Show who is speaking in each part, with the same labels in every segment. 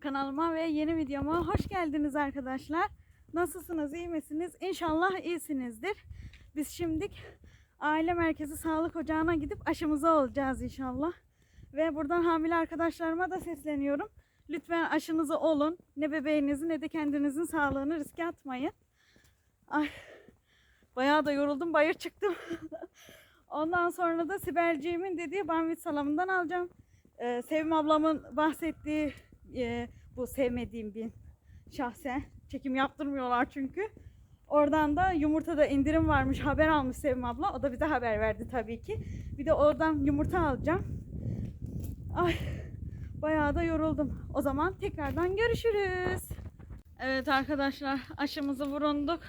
Speaker 1: Kanalıma ve yeni videoma hoş geldiniz arkadaşlar. Nasılsınız, iyi misiniz? İnşallah iyisinizdir. Biz şimdi aile merkezi sağlık ocağına gidip aşımızı olacağız inşallah. Ve buradan hamile arkadaşlarıma da sesleniyorum. Lütfen aşınızı olun. Ne bebeğinizi ne de kendinizin sağlığını riske atmayın. Ay bayağı da yoruldum, bayır çıktım. Ondan sonra da Sibelciğimin dediği banvit salamından alacağım. Ee, Sevim ablamın bahsettiği e, bu sevmediğim bin şahsen. Çekim yaptırmıyorlar çünkü. Oradan da yumurtada indirim varmış haber almış Sevim abla. O da bize haber verdi tabii ki. Bir de oradan yumurta alacağım. Ay bayağı da yoruldum. O zaman tekrardan görüşürüz. Evet arkadaşlar aşımızı vurunduk.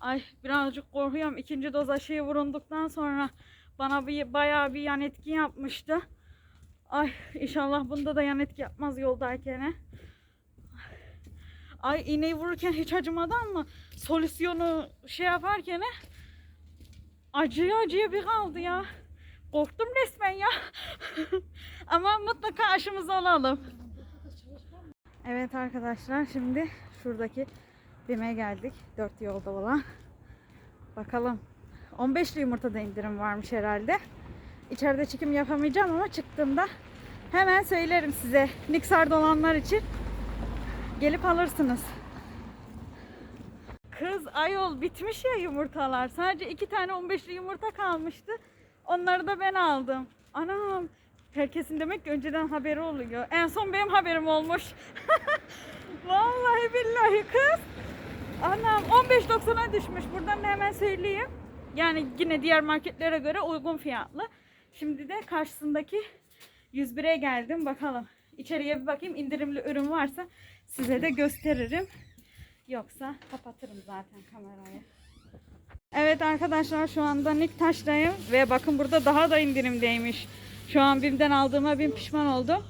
Speaker 1: Ay birazcık korkuyorum. İkinci doz aşıyı vurunduktan sonra bana bir bayağı bir yan etki yapmıştı. Ay inşallah bunda da yan etki yapmaz yoldayken. Ay iğneyi vururken hiç acımadı ama solüsyonu şey yaparken acıya acıya bir kaldı ya. Korktum resmen ya. ama mutlaka aşımızı alalım. Evet arkadaşlar şimdi şuradaki BİM'e geldik. Dört yolda olan. Bakalım. 15'li yumurtada indirim varmış herhalde. İçeride çekim yapamayacağım ama çıktığımda hemen söylerim size. Niksar'da olanlar için gelip alırsınız. Kız ayol bitmiş ya yumurtalar. Sadece iki tane 15'li yumurta kalmıştı. Onları da ben aldım. Anam herkesin demek ki önceden haberi oluyor. En son benim haberim olmuş. Vallahi billahi kız. Anam 15.90'a düşmüş. Buradan da hemen söyleyeyim. Yani yine diğer marketlere göre uygun fiyatlı. Şimdi de karşısındaki 101'e geldim. Bakalım. İçeriye bir bakayım. indirimli ürün varsa size de gösteririm. Yoksa kapatırım zaten kamerayı. Evet arkadaşlar şu anda Niktaş'tayım ve bakın burada daha da indirimdeymiş. Şu an BİM'den aldığıma bin pişman oldum.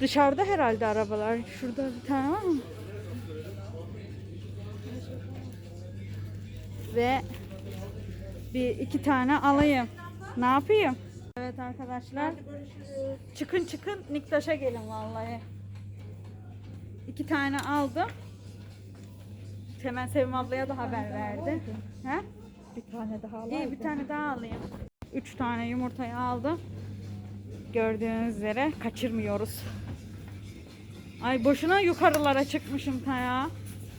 Speaker 1: Dışarıda herhalde arabalar. Şurada bir tane var mı? Ve bir iki tane alayım. Ne yapayım? Evet arkadaşlar. Çıkın çıkın Niktaş'a gelin vallahi. İki tane aldım. Hemen Sevim ablaya da haber verdi. He?
Speaker 2: Bir tane daha
Speaker 1: İyi
Speaker 2: alayım.
Speaker 1: bir tane daha alayım. Üç tane yumurtayı aldım. Gördüğünüz üzere kaçırmıyoruz. Ay boşuna yukarılara çıkmışım ta ya.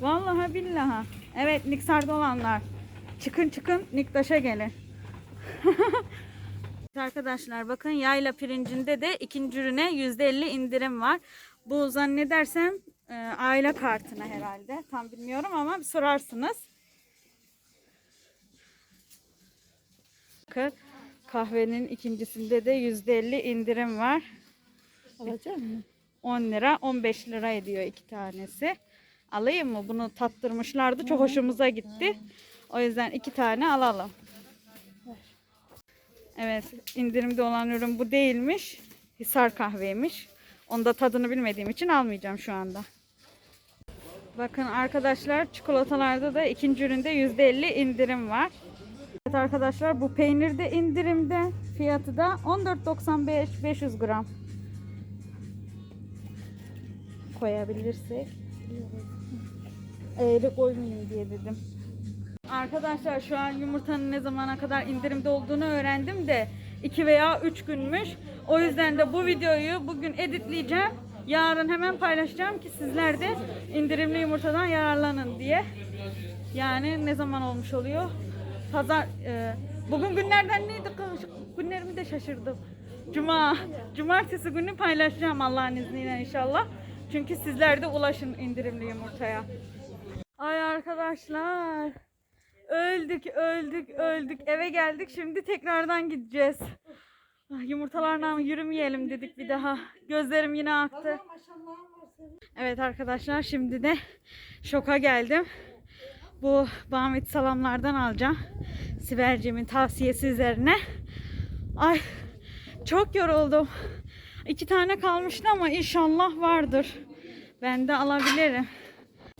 Speaker 1: Vallahi billahi. Evet Niksar'da olanlar. Çıkın çıkın Niktaş'a gelin. Arkadaşlar bakın yayla pirincinde de ikinci ürüne %50 indirim var. Bu zannedersem e, aile kartına herhalde. Tam bilmiyorum ama bir sorarsınız. Bakın kahvenin ikincisinde de %50 indirim var.
Speaker 2: Alacak mısın?
Speaker 1: 10 lira 15 lira ediyor iki tanesi. Alayım mı? Bunu tattırmışlardı. Çok hoşumuza gitti. O yüzden iki tane alalım. Evet indirimde olan ürün bu değilmiş. Hisar kahveymiş. Onu da tadını bilmediğim için almayacağım şu anda. Bakın arkadaşlar çikolatalarda da ikinci üründe %50 indirim var. Evet arkadaşlar bu peynir de indirimde. Fiyatı da 14.95 500 gram. Koyabilirsek. Eğri koymayayım diye dedim. Arkadaşlar şu an yumurtanın ne zamana kadar indirimde olduğunu öğrendim de 2 veya 3 günmüş. O yüzden de bu videoyu bugün editleyeceğim. Yarın hemen paylaşacağım ki sizler de indirimli yumurtadan yararlanın diye. Yani ne zaman olmuş oluyor? Pazar e, bugün günlerden neydi? Günlerimi de şaşırdım. Cuma. Cumartesi günü paylaşacağım Allah'ın izniyle inşallah. Çünkü sizler de ulaşın indirimli yumurtaya. Ay arkadaşlar. Öldük, öldük, öldük. Eve geldik. Şimdi tekrardan gideceğiz. Ah, Yumurtalarla yürümeyelim dedik bir daha. Gözlerim yine aktı. Evet arkadaşlar şimdi de şoka geldim. Bu Bahmet salamlardan alacağım. Sibel'cimin tavsiyesi üzerine. Ay çok yoruldum. İki tane kalmıştı ama inşallah vardır. Ben de alabilirim.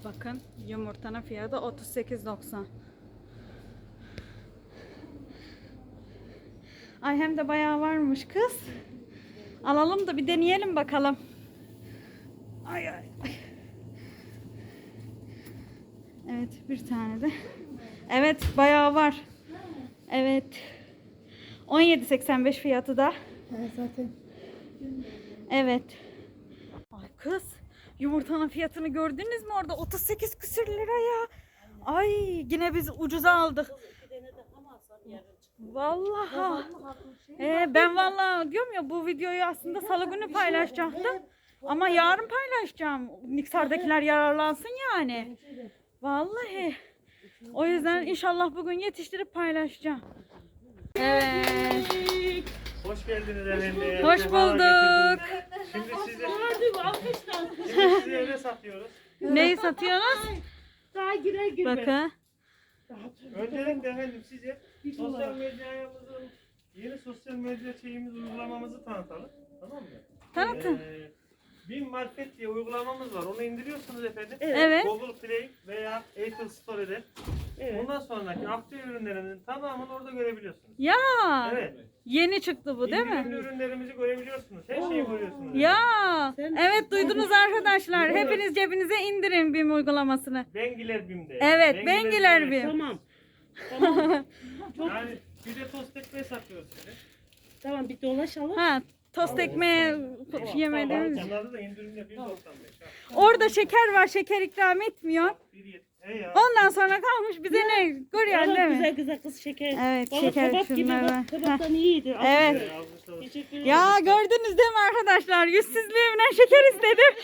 Speaker 1: Bakın yumurtanın fiyatı 38.90. Ay hem de bayağı varmış kız. Alalım da bir deneyelim bakalım. Ay ay. Evet bir tane de. Evet bayağı var. Evet. 17.85 fiyatı da.
Speaker 2: zaten
Speaker 1: Evet. Ay kız yumurtanın fiyatını gördünüz mü orada 38 küsür lira ya. Ay yine biz ucuza aldık. Vallahi. Ee, ben vallahi diyorum ya bu videoyu aslında salı günü paylaşacaktım. Ama yarın paylaşacağım. Niksar'dakiler yararlansın yani. Vallahi. O yüzden inşallah bugün yetiştirip paylaşacağım. Evet.
Speaker 3: Hoş geldiniz efendim.
Speaker 1: Hoş bulduk.
Speaker 3: Şimdi size, şimdi size ne satıyoruz?
Speaker 1: Neyi satıyorsunuz?
Speaker 2: daha girer girmez.
Speaker 1: Bakın.
Speaker 3: Öncelikle efendim size sosyal medyamızın yeni sosyal medya şeyimiz uygulamamızı tanıtalım. Tamam mı?
Speaker 1: Tanıtın.
Speaker 3: Ee, Bin Market diye uygulamamız var. Onu indiriyorsunuz efendim.
Speaker 1: Evet.
Speaker 3: Google Play veya Apple Store'de. Bundan sonraki aktif ürünlerimizin tamamını orada görebiliyorsunuz.
Speaker 1: Ya.
Speaker 3: Evet.
Speaker 1: Yeni çıktı bu değil
Speaker 3: İndirimli
Speaker 1: mi?
Speaker 3: ürünlerimizi görebiliyorsunuz. Her şeyi görüyorsunuz.
Speaker 1: Ya. Evet duydunuz arkadaşlar. Hepiniz cebinize indirin BİM uygulamasını.
Speaker 3: Bengiler BİM'de.
Speaker 1: Evet, Bengiler BİM.
Speaker 4: Tamam. Tamam.
Speaker 3: Yani bir de tost ekmeği satıyoruz size.
Speaker 4: tamam bir dolaşalım.
Speaker 1: Ha, tost ekmeği yemediğimiz.
Speaker 3: Onlarda da indirimde 1.95. ha.
Speaker 1: Orada şeker var. Şeker ikram etmiyor.
Speaker 3: 1.7. He ya.
Speaker 1: Ondan sonra kalmış bize ne? Görüyorsun değil mi?
Speaker 4: güzel güzel kız şeker.
Speaker 1: Evet,
Speaker 4: Bana
Speaker 1: şeker
Speaker 4: kebap gibi
Speaker 1: şunlar var.
Speaker 4: bak. Al
Speaker 1: Evet.
Speaker 4: Teşekkür ederim.
Speaker 1: Ya gördünüz değil mi arkadaşlar? Yüzsüzlüğümden şeker istedim.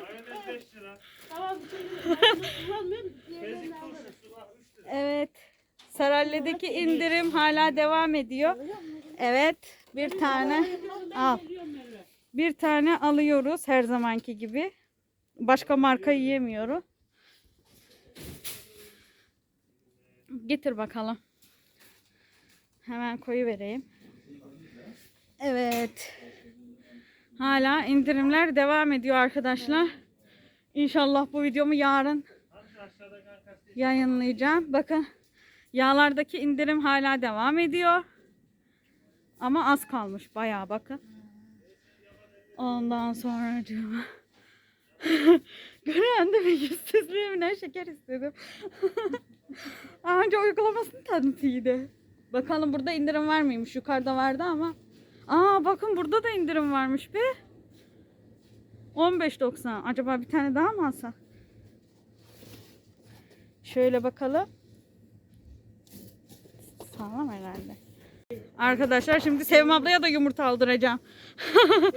Speaker 3: Mayonez 5 lira.
Speaker 4: Tamam. şimdi kullanmıyorum.
Speaker 3: Ezik turşusu var 3 lira.
Speaker 1: Evet. Saralle'deki indirim hala devam ediyor. Evet. Bir tane al. Bir tane alıyoruz her zamanki gibi. Başka marka yiyemiyorum. Getir bakalım. Hemen koyu vereyim. Evet. Hala indirimler devam ediyor arkadaşlar. İnşallah bu videomu yarın yayınlayacağım. Bakın yağlardaki indirim hala devam ediyor. Ama az kalmış bayağı bakın. Ondan sonra Görüyorsun değil mi? Yüzsüzlüğümden şeker istedim. Anca uygulamasını tanıtıydı. Bakalım burada indirim var mıymış? Yukarıda vardı ama. Aa bakın burada da indirim varmış be. 15.90. Acaba bir tane daha mı alsak? Şöyle bakalım. Sağlam herhalde. Arkadaşlar şimdi Sevim ablaya da yumurta aldıracağım.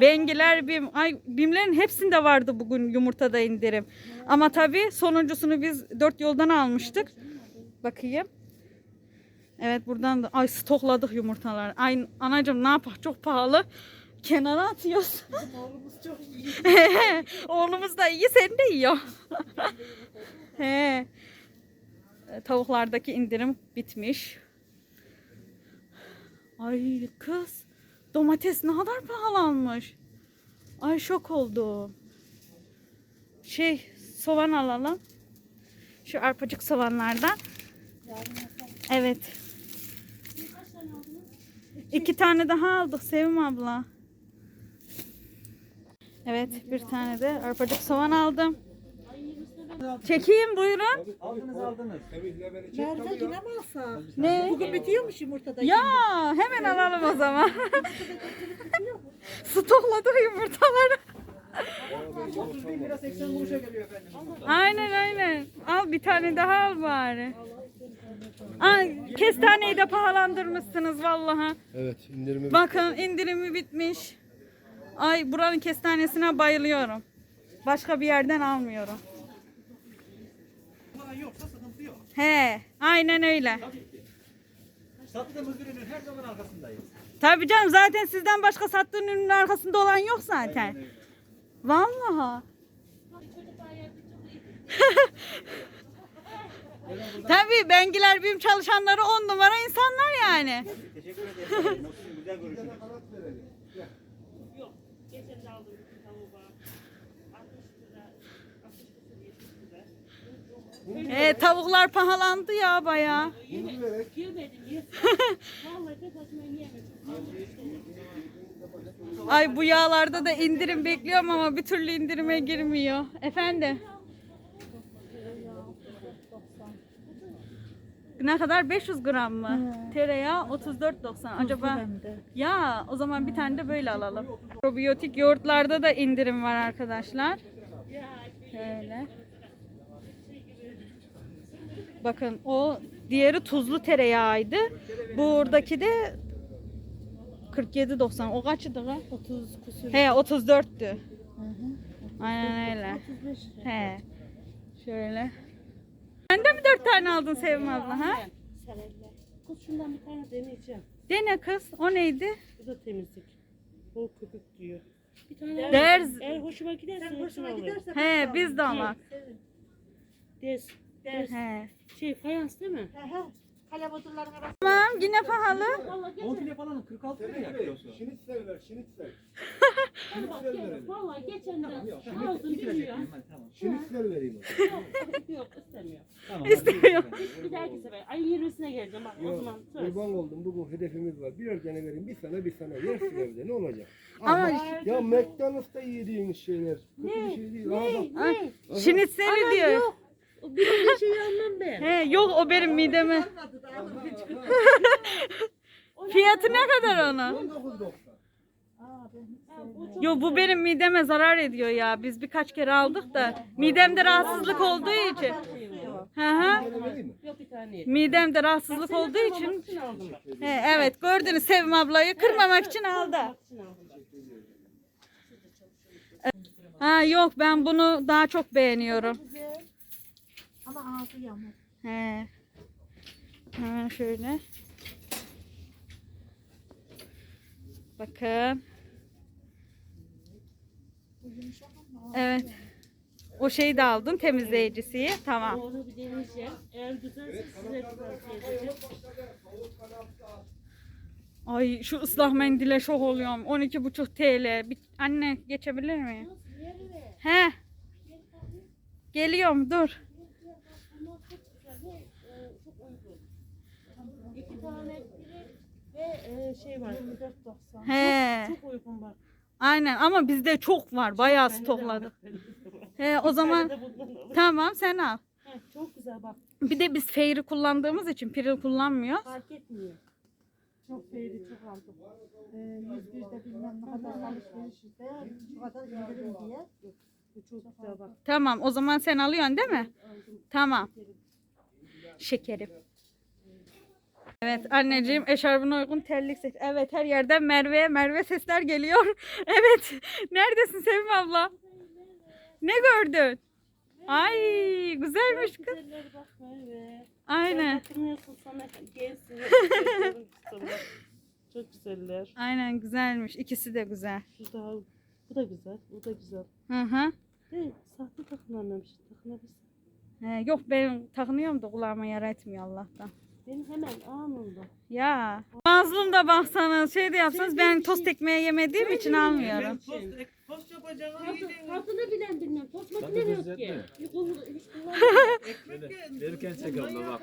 Speaker 1: Bengiler Bim. Ay Bimlerin hepsinde vardı bugün yumurtada indirim. Ama tabii sonuncusunu biz dört yoldan almıştık. Bakayım. Evet buradan da ay stokladık yumurtalar. Ay anacığım ne yapak çok pahalı. Kenara atıyoruz.
Speaker 2: Oğlumuz çok iyi.
Speaker 1: Oğlumuz da iyi, sen de yiyor. He. Tavuklardaki indirim bitmiş. Ay kız, domates ne kadar pahalanmış. Ay şok oldum. Şey, soğan alalım. Şu arpacık soğanlardan. Evet. İki tane daha aldık Sevim abla. Evet bir tane de arpacık soğan aldım. Çekeyim buyurun.
Speaker 5: Aldınız aldınız.
Speaker 2: Nerede yine mi alsak?
Speaker 1: Ne?
Speaker 2: Bugün bitiyormuş yumurtada.
Speaker 1: Ya hemen alalım o zaman. Stokladık yumurtaları.
Speaker 5: 31 lira 80 kuruşa geliyor efendim.
Speaker 1: Aynen aynen. Al bir tane daha al bari. Ay, kestaneyi de pahalandırmışsınız vallahi.
Speaker 6: Evet indirimi
Speaker 1: Bakın indirimi bitmiş. Ay buranın kestanesine bayılıyorum. Başka bir yerden almıyorum.
Speaker 5: Falan yoksa sıkıntı yok.
Speaker 1: He, aynen öyle.
Speaker 5: Sattığımız ürünün her zaman arkasındayız.
Speaker 1: Tabii canım zaten sizden başka sattığın ürünün arkasında olan yok zaten. Vallahi. Tabii bengiler bim çalışanları on numara insanlar yani.
Speaker 5: Teşekkür ederim. Güzel görüşürüz.
Speaker 4: Geçen de aldım tavuğa. 60 lira. 60 lira 70 lira.
Speaker 1: E, tavuklar pahalandı ya bayağı.
Speaker 4: Yemedim yemedim. Vallahi tek başıma yiyemedim.
Speaker 1: Ay bu yağlarda da indirim bekliyorum ama bir türlü indirime girmiyor. Efendim? Ne kadar? 500 gram mı? Tereyağı 34.90. Acaba ya o zaman bir tane de böyle alalım. Probiyotik yoğurtlarda da indirim var arkadaşlar. Şöyle. Bakın o diğeri tuzlu tereyağıydı. Buradaki de 47.90. O kaçtı lan?
Speaker 2: 30 kusur.
Speaker 1: He 34'tü. Aynen öyle.
Speaker 2: 35
Speaker 1: He. Şöyle. Sen de mi dört tane aldın Sevim abla ha?
Speaker 4: Kız şundan bir tane deneyeceğim.
Speaker 1: Dene kız. O neydi?
Speaker 4: Bu da temizlik. Bol köpük diyor. Bir tane
Speaker 1: Ders.
Speaker 4: Eğer hoşuma giderse
Speaker 2: Sen
Speaker 4: alırım.
Speaker 2: giderse
Speaker 1: He biz de ama.
Speaker 4: Ders. Ders.
Speaker 1: He.
Speaker 4: Şey fayans değil mi?
Speaker 2: He he. Kalem odunların arasında.
Speaker 1: Tamam yine pahalı.
Speaker 4: Vallahi geçen,
Speaker 5: Bonfile falan 46 lira ya kilosu.
Speaker 6: Şinitsel ver, şinitsel.
Speaker 4: bak, gel- vallahi geçen de
Speaker 5: Yok,
Speaker 4: aldım biliyor.
Speaker 5: hadi tamam.
Speaker 6: Şinitsel vereyim ona.
Speaker 4: Yok istemiyor.
Speaker 5: Tamam.
Speaker 1: İstemiyor.
Speaker 4: Bir dahaki sefer ay 20'sine geleceğim bak o zaman söz.
Speaker 6: Kurban oldum. Bugün hedefimiz var. Birer tane vereyim. Bir sana bir sana. Yersin evde. Ne olacak?
Speaker 1: Ama
Speaker 6: ya McDonald's'ta yediğiniz şeyler. Kötü bir şey değil. Aa, bak.
Speaker 1: Ay, şinitseli diyor.
Speaker 4: O ben.
Speaker 1: He yok o benim mideme. Fiyatı ne kadar onun?
Speaker 6: 19.90.
Speaker 1: Yo bu benim mideme zarar ediyor ya. Biz birkaç kere aldık da midemde rahatsızlık olduğu için. Hı hı.
Speaker 4: Yedim.
Speaker 1: Midemde rahatsızlık olduğu için. He, evet gördünüz Sevim ablayı kırmamak için aldı. Ha yok ben bunu daha çok beğeniyorum.
Speaker 2: Ama ağzı yamuk.
Speaker 1: He. Hemen şöyle. Bakın. Evet. O şeyi de aldım temizleyicisiyi. Tamam.
Speaker 4: Onu bir deneyeceğim. Eğer güzelse size tavsiye edeceğim.
Speaker 1: Ay şu ıslah mendile şok oluyorum. 12,5 TL. Bir, anne geçebilir miyim? He. Geliyorum dur.
Speaker 4: İki tane ve e, şey var.
Speaker 1: He.
Speaker 4: Çok uygun bak.
Speaker 1: Aynen ama bizde çok var. Bayağı stokladık. He o zaman
Speaker 4: Ben de bundan alırım.
Speaker 1: tamam sen al.
Speaker 4: Heh, Çok güzel bak.
Speaker 1: Bir de biz feyri kullandığımız için piril kullanmıyor.
Speaker 4: Fark etmiyor.
Speaker 2: Çok feyri çok aldım. Ee, yüz yüzde bilmem ne kadar alışveriş işte. Şu kadar indirim diye.
Speaker 4: Bu çok güzel bak.
Speaker 1: Tamam o zaman sen alıyorsun değil mi? Tamam. Şekerim. Evet anneciğim eşarbına uygun terlik seç. Evet her yerden Merve Merve sesler geliyor. Evet. Neredesin Sevim abla? Ne gördün? Ay güzelmiş kız. Aynen.
Speaker 4: Çok güzeller.
Speaker 1: Aynen güzelmiş. İkisi de güzel.
Speaker 4: Şu da bu da güzel. Bu da güzel.
Speaker 1: Hı hı.
Speaker 4: Hey, sahte takınanlamış. Takınabilirsin.
Speaker 1: He, yok ben takınıyorum da kulağıma yara etmiyor Allah'tan.
Speaker 4: Benim hemen anında.
Speaker 1: Ya. Mazlum da baksanız şey de yapsanız ben tost ekmeği yemediğim için almıyorum.
Speaker 3: Tost, tost yapacağını yedin.
Speaker 4: tadını bilen bilmem. Tost makine yok ki. Hiç kullan- hiç kullanmadım.
Speaker 5: Verirken çek abla bak.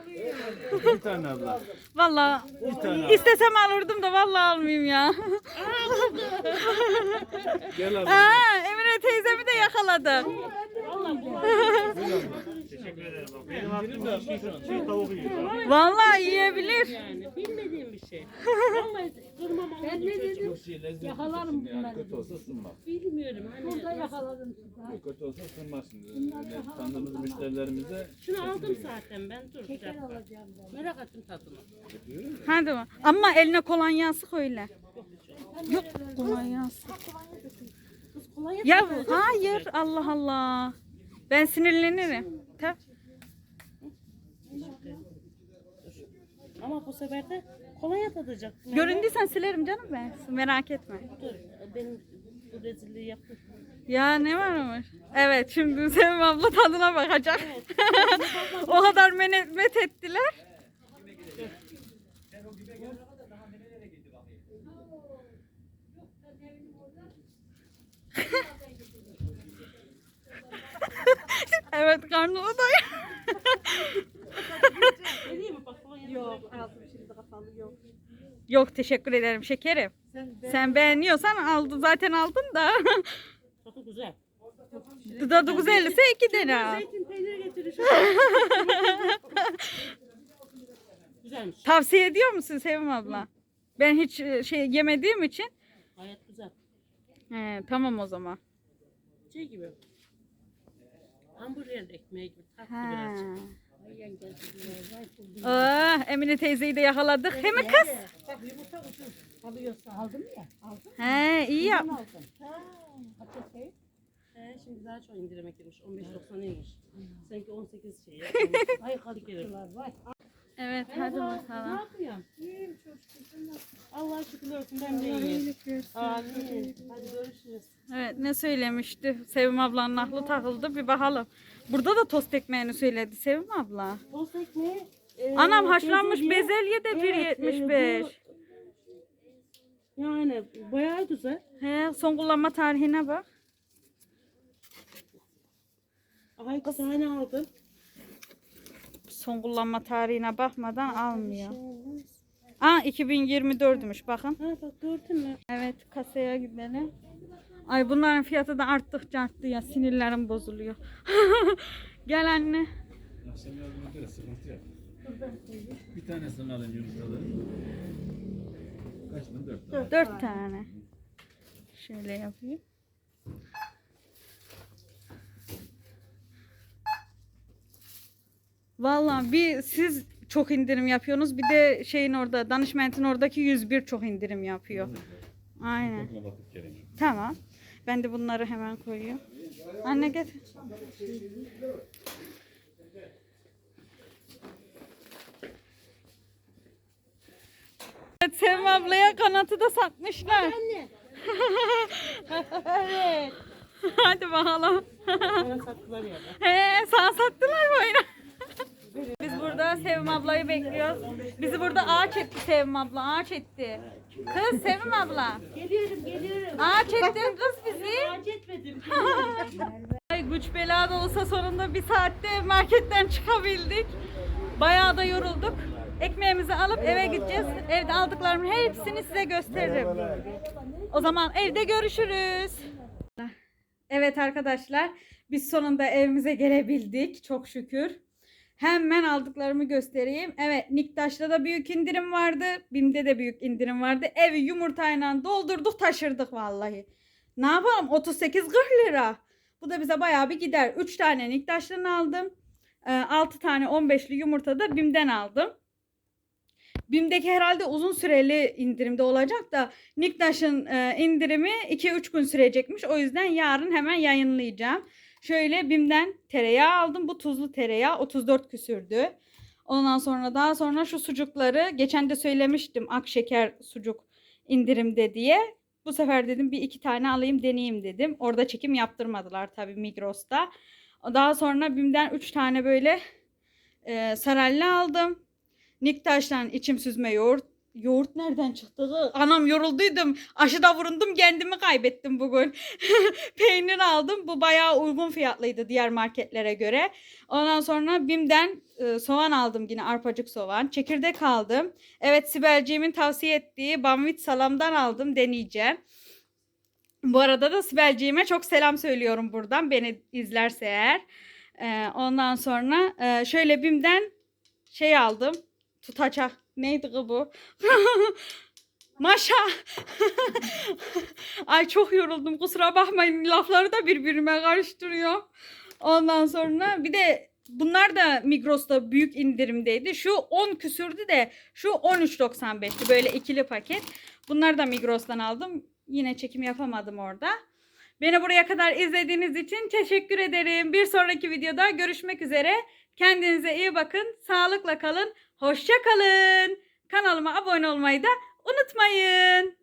Speaker 5: Bir tane abla.
Speaker 1: Valla
Speaker 5: Bir tane.
Speaker 1: istesem alırdım da vallahi almayayım ya.
Speaker 5: Gel abla.
Speaker 1: Aa, Emine teyzemi de yakaladım.
Speaker 3: Teşekkür ederim. Bak, benim aklımda şey, tavuk yiyor.
Speaker 1: Vallahi yiyebilir.
Speaker 4: Yani bilmediğim bir şey. Vallahi kırmam Ben ne dedim?
Speaker 5: Şey lezzetli. Yakalarım yani kötü olsa ısınmaz.
Speaker 4: Bilmiyorum. Hani Burada
Speaker 2: Yakaladım.
Speaker 5: Kötü olsa ısınmazsın. Tanıdığımız müşterilerimize
Speaker 4: Şunu aldım zaten ben. Dur bir dakika. Merak ettim tadını.
Speaker 1: Hadi bak. Ama eline kolonya sık öyle. Yok kolonya sık.
Speaker 4: Kız kolay
Speaker 1: Ya hayır Allah Allah. Ben sinirlenirim. Ta-
Speaker 4: Ama bu sefer de kolonya tadacak.
Speaker 1: Göründüysen silerim canım ben. Merak etme.
Speaker 4: Dur benim bu rezilliği yaptım.
Speaker 1: Ya ne varmış? Evet şimdi Sevim abla tadına bakacak. o kadar menet met ettiler. evet karnına
Speaker 4: kolonya
Speaker 2: Yok ağzım şimdi kapalı. falı yok.
Speaker 1: Yok teşekkür ederim şekerim.
Speaker 2: Sen ben
Speaker 1: Sen beğeniyorsan aldı zaten aldın da.
Speaker 4: Tadı güzel.
Speaker 1: Tadı güzellise iki tane al.
Speaker 4: Zeytin peyniri getirir. Güzelmiş.
Speaker 1: Tavsiye ediyor musun Sevim abla? Ben hiç e, şey yemediğim için.
Speaker 4: Gayet güzel.
Speaker 1: He, tamam o zaman.
Speaker 4: Şey gibi. Hamburger ekmeği gibi tatlı birazcık.
Speaker 1: Ah, Emine teyzeyi de yakaladık. Hemen kız.
Speaker 2: bak yumurta ucuz. Alıyorsa aldım ya. Aldım.
Speaker 1: He, iyi yap.
Speaker 2: Aldım. Ha, şey?
Speaker 4: He, şimdi daha çok indirime girmiş. 15.90 iyiymiş. Sanki 18 şey.
Speaker 2: Ay kadıkçılar var.
Speaker 1: Evet hadi
Speaker 4: Ne
Speaker 1: bakalım.
Speaker 4: yapıyorsun? İyiyim şükür. Allah şükürler olsun ben de iyiyim. Amin. Hadi görüşürüz.
Speaker 1: Evet ne söylemişti? Sevim ablanın aklı takıldı. Bir bakalım. Burada da tost ekmeğini söyledi Sevim abla.
Speaker 4: Tost ekmeği. e,
Speaker 1: Anam haşlanmış
Speaker 4: bezelye.
Speaker 1: bezelye de
Speaker 4: Evet, e,
Speaker 1: 1.75.
Speaker 4: bu- Yani bayağı güzel.
Speaker 1: He, son kullanma tarihine bak.
Speaker 4: Aha iki tane aldım.
Speaker 1: Son kullanma tarihine bakmadan almıyor. Aa 2024'müş bakın.
Speaker 4: Ha bak gördün mü?
Speaker 1: Evet kasaya gidelim. Ay bunların fiyatı da arttıkça arttı ya sinirlerim bozuluyor. Gel anne.
Speaker 5: Akşam yardıma göre sıkıntı yok. Bir tanesini alın yumurtaları. Kaç mı? Dört tane.
Speaker 1: Dört tane. Şöyle yapayım. Vallahi bir siz çok indirim yapıyorsunuz. Bir de şeyin orada danışmentin oradaki 101 çok indirim yapıyor. Aynen. Tamam. Ben de bunları hemen koyuyorum. Anne gel. Evet, Sevim ablaya kanatı da satmışlar. Anne. evet. Hadi bakalım.
Speaker 4: Sattılar ya.
Speaker 1: He, sana sattılar mı oyunu? Biz burada Sevim ablayı bekliyoruz. Bizi burada ağaç etti Sevim abla, ağaç etti. Kız Sevim abla.
Speaker 4: Geliyorum geliyorum.
Speaker 1: Ağaç ettin kız bizi.
Speaker 4: Acı etmedim.
Speaker 1: Ay güç bela da olsa sonunda bir saatte marketten çıkabildik. Bayağı da yorulduk. Ekmeğimizi alıp eve gideceğiz. Evde aldıklarımın hepsini size gösteririm. O zaman evde görüşürüz. Evet arkadaşlar biz sonunda evimize gelebildik çok şükür. Hemen aldıklarımı göstereyim. Evet Niktaş'ta da büyük indirim vardı. Bim'de de büyük indirim vardı. Evi yumurtayla doldurduk taşırdık vallahi. Ne yapalım 38-40 lira. Bu da bize bayağı bir gider. 3 tane Niktaş'tan aldım. 6 tane 15'li yumurta da Bim'den aldım. Bim'deki herhalde uzun süreli indirimde olacak da Niktaş'ın e, indirimi 2-3 gün sürecekmiş. O yüzden yarın hemen yayınlayacağım. Şöyle Bim'den tereyağı aldım. Bu tuzlu tereyağı 34 küsürdü. Ondan sonra daha sonra şu sucukları geçen de söylemiştim Akşeker sucuk indirimde diye. Bu sefer dedim bir iki tane alayım deneyeyim dedim. Orada çekim yaptırmadılar tabii Migros'ta. Daha sonra Bim'den 3 tane böyle e, saralli aldım. Niktaş'tan içim süzme yoğurt. Yoğurt nereden çıktı? Anam yorulduydum. Aşıda vurundum kendimi kaybettim bugün. Peynir aldım. Bu bayağı uygun fiyatlıydı diğer marketlere göre. Ondan sonra Bim'den e, soğan aldım yine arpacık soğan. Çekirdek aldım. Evet Sibelciğimin tavsiye ettiği bamvit salamdan aldım deneyeceğim. Bu arada da Sibelciğime çok selam söylüyorum buradan beni izlerse eğer. Ee, ondan sonra e, şöyle Bim'den şey aldım. Tutacak. Neydi bu? Maşa. Ay çok yoruldum. Kusura bakmayın. Lafları da birbirime karıştırıyor. Ondan sonra bir de bunlar da Migros'ta büyük indirimdeydi. Şu 10 küsürdü de şu 13.95'ti. Böyle ikili paket. Bunları da Migros'tan aldım. Yine çekim yapamadım orada. Beni buraya kadar izlediğiniz için teşekkür ederim. Bir sonraki videoda görüşmek üzere. Kendinize iyi bakın. Sağlıkla kalın. Hoşça kalın. Kanalıma abone olmayı da unutmayın.